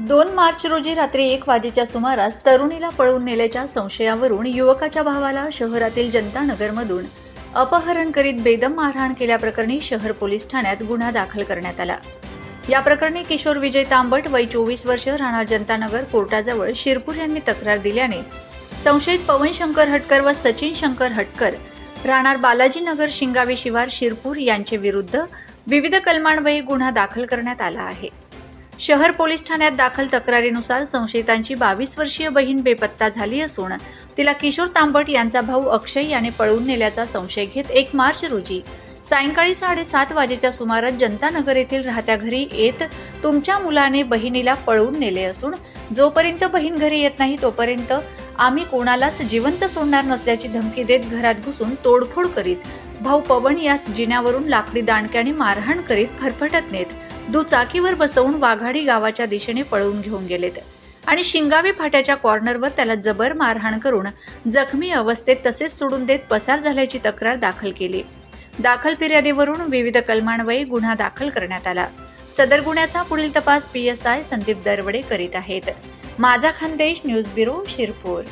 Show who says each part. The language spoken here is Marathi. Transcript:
Speaker 1: दोन मार्च रोजी रात्री एक वाजेच्या सुमारास तरुणीला पळवून नेल्याच्या संशयावरून युवकाच्या भावाला शहरातील जनतानगरमधून अपहरण करीत बेदम मारहाण केल्याप्रकरणी शहर पोलीस ठाण्यात गुन्हा दाखल करण्यात आला. या प्रकरणी किशोर विजय तांबट वय चोवीस वर्ष राहणार जनतानगर कोर्टाजवळ शिरपूर यांनी तक्रार दिल्याने संशयित पवन शंकर हटकर व सचिन शंकर हटकर राहणार बालाजीनगर शिंगावे शिवार शिरपूर यांचे विरुद्ध विविध कलमान्वये गुन्हा दाखल करण्यात आला आहे. शहर पोलीस ठाण्यात दाखल तक्रारीनुसार संशयितांची बावीस वर्षीय बहीण बेपत्ता झाली असून तिला किशोर तांबट यांचा भाऊ अक्षय याने पळवून नेल्याचा संशय घेत एक मार्च रोजी सायंकाळी साडेसात वाजेच्या सुमारास जनतानगर येथील राहत्या घरी येत तुमच्या मुलाने बहिणीला पळवून नेले असून जोपर्यंत बहीण घरी येत नाही तोपर्यंत आम्ही कोणालाच जिवंत सोडणार नसल्याची धमकी देत घरात घुसून तोडफोड करीत भाऊ पवन यास जिन्यावरून लाकडी दांडक्याने मारहाण करीत फरफटत नेत दुचाकीवर बसवून वाघाडी गावाच्या दिशेने पळवून घेऊन गेलेत. आणि शिंगावे फाट्याच्या कॉर्नरवर त्याला जबर मारहाण करून जखमी अवस्थेत तसेच सोडून देत पसार झाल्याची तक्रार दाखल केली. दाखल फिर्यादीवरून विविध कलमान्वये गुन्हा दाखल करण्यात आला. सदर गुन्ह्याचा पुढील तपास P S I Sandeep Darwade करीत आहेत. माझा खानदेश न्यूज ब्युरो शिरपूर.